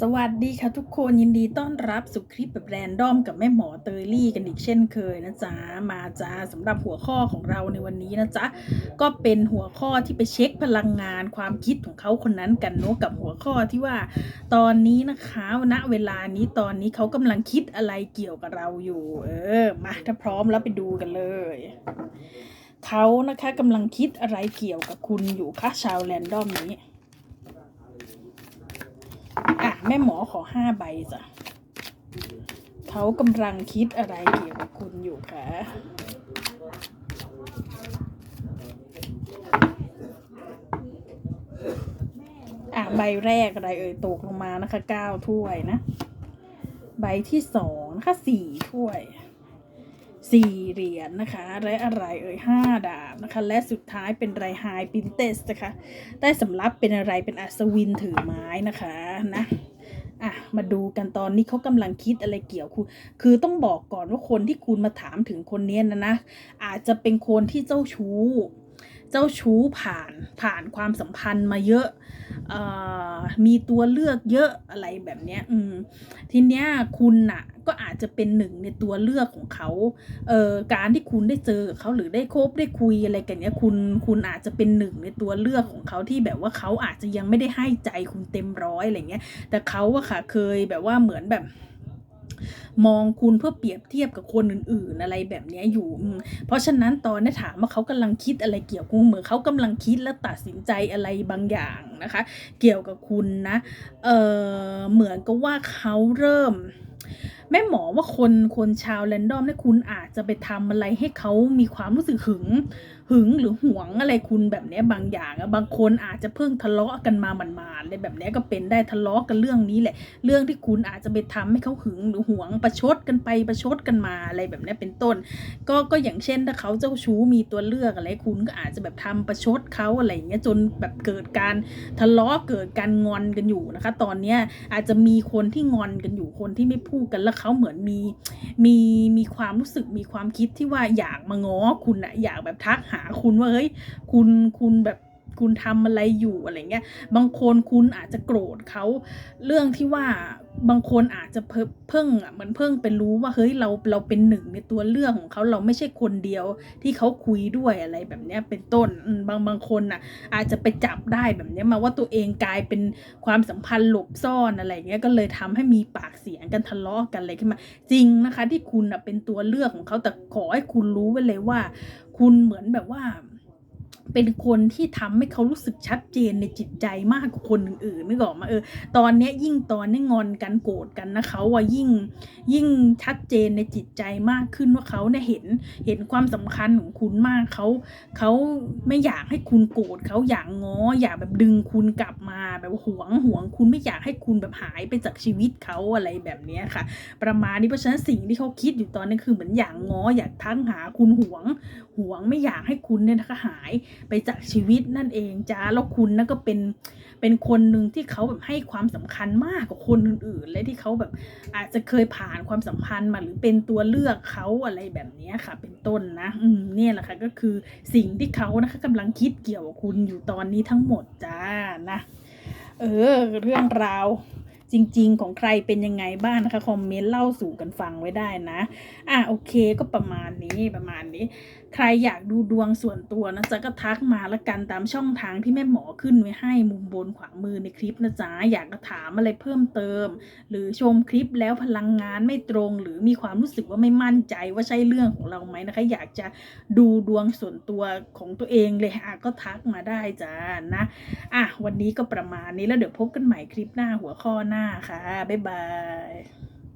สวัสดีค่ะทุกคนยินดีต้อนรับสู่คลิปแบบแรนดอมกับแม่หมอเตยลี่กันอีกเช่นเคยนะจ๊ะมาจ้าสำหรับหัวข้อของเราในวันนี้นะจ๊ะก็เป็นหัวข้อที่ไปเช็คพลังงานความคิดของเขาคนนั้นกันเนาะกับหัวข้อที่ว่า ตอนนี้นะคะณเวลานี้ตอนนี้เขากำลังคิดอะไรเกี่ยวกับเราอยู่ เออมาถ้าพร้อมแล้วไปดูกันเลยเขานะคะกำลังคิดอะไรเกี่ยวกับคุณอยู่คะชาวแรนดอมนี้ อะ แม่หมอขอห้าใบจ้ะเขากำลังคิดอะไรเกี่ยวกับคุณอยู่คะอะ ใบแรกอะไรเอ่ยตกลงมานะคะเก้าถ้วยนะ ใบที่สองนะคะสี่ถ้วย สี่เหรียญนะคะ และอะไรเอ่ยห้าดาบนะคะ และสุดท้ายเป็นไรไฮปินเตสนะคะได้สำรับเป็นอะไรเป็นอัศวินถือไม้นะคะนะอะมาดูกันตอนนี้เขากำลังคิดอะไรเกี่ยวคุณ คือต้องบอกก่อนว่าคนที่คุณมาถามถึงคนเนี้ยนะนะ อาจจะเป็นคนที่เจ้าชู้ เจ้าชู้ผ่านผ่านความสัมพันธ์มาเยอะออมีตัวเลือกเยอะอะไรแบบเนี้ย อืม ทีเนี้ยคุณน่ะ ก็อาจจะเป็นหนึ่งในตัวเลือกของเขาเอ่อการที่คุณได้เจอเขาหรือได้คบได้คุยอะไรกันเนี้ยคุณคุณอาจจะเป็นหนึ่งในตัวเลือกของเขาที่แบบว่าเขาอาจจะยังไม่ได้ให้ใจคุณเต็มร้อยอะไรเงี้ยแต่เขาอะค่ะเคยแบบว่าเหมือนแบบมองคุณเพื่อเปรียบเทียบกับคนอื่นๆ อะไรแบบนี้อยู่ เพราะฉะนั้นตอนนี้ถามว่าเขากำลังคิดอะไรเกี่ยวกับคุณเหมือนเขากำลังคิดและตัดสินใจอะไรบางอย่างนะคะ เกี่ยวกับคุณนะ เออเหมือนกับว่าเขาเริ่ม แม่หมอว่าคนคนชาวแรนดอมเนี่ยคุณอาจจะไปทำอะไรให้เขามีความรู้สึกหึง หึงหรือหวงอะไรคุณแบบนี้บางอย่างอะบางคนอาจจะเพิ่งทะเลาะกันมาหมาดๆเลยแบบนี้ก็เป็นได้ทะเลาะกันเรื่องนี้แหละ เรื่องที่คุณอาจจะไปทำให้เขาหึงหรือหวงประชดกันไปประชดกันมาอะไรแบบนี้เป็นต้น ก็ก็อย่างเช่นถ้าเขาเจ้าชู้มีตัวเลือกอะไรคุณก็อาจจะแบบทำประชดเขาอะไรอย่างเงี้ยจนแบบเกิดการทะเลาะเกิดการงอนกันอยู่นะคะ ตอนเนี้ยอาจจะมีคนที่งอนกันอยู่คนที่ไม่พูดกันแล้วเขาเหมือนมีมีมีความรู้สึกมีความคิดที่ว่าอยากมาง้อคุณอะอยากแบบทักหาคุณว่าเฮ้ยคุณคุณแบบ คุณทำอะไรอยู่อะไรเงี้ย บางคนคุณอาจจะโกรธเขาเรื่องที่ว่าบางคนอาจจะเพิ่งเพิ่งอะเหมือนเพิ่งเป็นรู้ว่าเฮ้ยเราเราเป็นหนึ่งในตัวเลือกของเขาเราไม่ใช่คนเดียวที่เขาคุยด้วยอะไรแบบเนี้ยเป็นต้นบางบางคนอะ อาจจะไปจับได้แบบเนี้ยมาว่าตัวเองกลายเป็นความสัมพันธ์หลบซ่อนอะไรเงี้ยก็เลยทำให้มีปากเสียงกันทะเลาะกันอะไรขึ้นมา จริงนะคะ ที่คุณอะเป็นตัวเลือกของเขาแต่ขอให้คุณรู้ไว้เลยว่า คุณเหมือนแบบว่า เป็นคนที่ทำให้เขารู้สึกชัดเจนในจิตใจมากกว่าคนอื่นๆนึกออกมาเออ ตอนเนี้ยยิ่งตอนนี้งอนกันโกรธกันนะเขาว่ายิ่งยิ่งชัดเจนในจิตใจมากขึ้นว่าเขาเนี่ยเห็นเห็นความสำคัญของคุณมากเขาเขาไม่อยากให้คุณโกรธเขาอยากง้ออยากแบบดึงคุณกลับมาแบบหวงหวงคุณไม่อยากให้คุณแบบหายไปจากชีวิตเขาอะไรแบบเนี้ยค่ะ ประมาณนี้เพราะฉะนั้นสิ่งที่เขาคิดอยู่ตอนนี้คือเหมือนอยากง้ออยากทั้งหาคุณหวงหวงไม่อยากให้คุณเนี่ยนะคะหายไปจากชีวิตนั่นเองจ้าแล้วคุณนั่นก็เป็นเป็นคนหนึ่งที่เขาแบบให้ความสำคัญมากกว่าคนอื่นๆ และที่เขาแบบอาจจะเคยผ่านความสัมพันธ์มาหรือเป็นตัวเลือกเขาอะไรแบบนี้ค่ะ เป็นต้นนะอืมเนี่ยแหละค่ะก็คือสิ่งที่เขานะคะกำลังคิดเกี่ยวกับคุณอยู่ตอนนี้ทั้งหมดจ้านะ เออ เรื่องราว จริง ๆ ของใครเป็นยังไงบ้างนะคะคอมเมนต์เล่าสู่กันฟังไว้ได้นะอะโอเคก็ประมาณนี้ประมาณนี้ ใครอยากดูดวงส่วนตัวนะจ๊ะก็ทักมาละกันตามช่องทางที่แม่หมอขึ้นไว้ให้มุมบนขวามือในคลิปนะจ๊ะอยากจะถามอะไรเพิ่มเติม หรือชมคลิปแล้วพลังงานไม่ตรง หรือมีความรู้สึกว่าไม่มั่นใจว่าใช่เรื่องของเราไหมนะคะ อยากจะดูดวงส่วนตัวของตัวเองเลยอะก็ทักมาได้จ้านะอะวันนี้ก็ประมาณนี้แล้วเดี๋ยวพบกันใหม่คลิปหน้าหัวข้อหน้าค่ะ บ๊ายบาย